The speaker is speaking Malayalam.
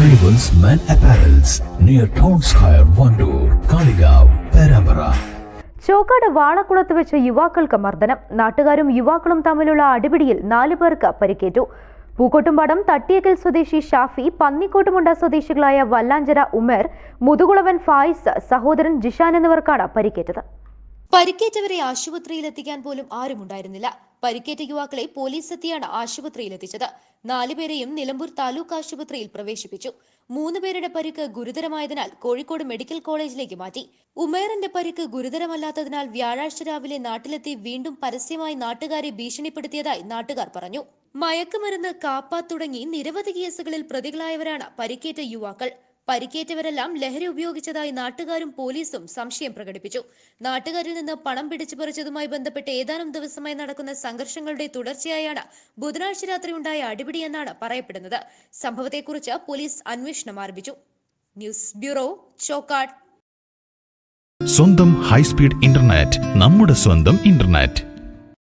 Arrivals men apparels near town square Wandoor Kalikavu Perambra Chokkad വാളക്കുളത്ത് വെച്ച് യുവാക്കൾക്ക് മർദ്ദനം. നാട്ടുകാരും യുവാക്കളും തമ്മിലുള്ള അടിപിടിയിൽ നാലു പേർക്ക് പരിക്കേറ്റു. പൂക്കോട്ടുംപാടം തട്ടിയക്കൽ സ്വദേശി ഷാഫി പന്നിക്കോട്ടുമുണ്ട സ്വദേശികളായ വല്ലാഞ്ചര ഉമേർ മുതുകുളവൻ ഫായിസ് സഹോദരൻ ജിഷാൻ എന്നിവർക്കാണ് പരിക്കേറ്റത്. പരിക്കേറ്റവരെ ആശുപത്രിയിൽ എത്തിക്കാൻ പോലും ആരുമുണ്ടായിരുന്നില്ല. പരിക്കേറ്റ യുവാക്കളെ പോലീസ് എത്തിയാണ് ആശുപത്രിയിൽ എത്തിച്ചത് നാലുപേരെയും നിലമ്പൂർ താലൂക്ക് ആശുപത്രിയിൽ പ്രവേശിപ്പിച്ചു. മൂന്ന് പേരുടെ പരിക്ക് ഗുരുതരമായതിനാൽ കോഴിക്കോട് മെഡിക്കൽ കോളേജിലേക്ക് മാറ്റി. ഉമേറിന്റെ പരിക്ക് ഗുരുതരമല്ലാത്തതിനാൽ വ്യാഴാഴ്ച രാവിലെ നാട്ടിലെത്തി വീണ്ടും പരസ്യമായി നാട്ടുകാരെ ഭീഷണിപ്പെടുത്തിയതായി നാട്ടുകാർ പറഞ്ഞു. മയക്കുമരുന്ന് കാപ്പ തുടങ്ങി നിരവധി കേസുകളിൽ പ്രതികളായവരാണ് പരിക്കേറ്റ യുവാക്കൾ. പരിക്കേറ്റവരെല്ലാം ലഹരി ഉപയോഗിച്ചതായി നാട്ടുകാരും പോലീസും സംശയം പ്രകടിപ്പിച്ചു. നാട്ടുകാരിൽ നിന്ന് പണം പിടിച്ചു പറിച്ചതുമായി ബന്ധപ്പെട്ട് ഏതാനും ദിവസമായി നടക്കുന്ന സംഘർഷങ്ങളുടെ തുടർച്ചയായാണ് ബുധനാഴ്ച രാത്രി ഉണ്ടായ അടിപിടിയെന്നാണ് പറയപ്പെടുന്നത്. സംഭവത്തെക്കുറിച്ച് പോലീസ് അന്വേഷണം ആരംഭിച്ചു. News bureau Chokkad. സ്വന്തം ഹൈസ്പീഡ് ഇന്റർനെറ്റ് നമ്മുടെ സ്വന്തം ഇന്റർനെറ്റ്.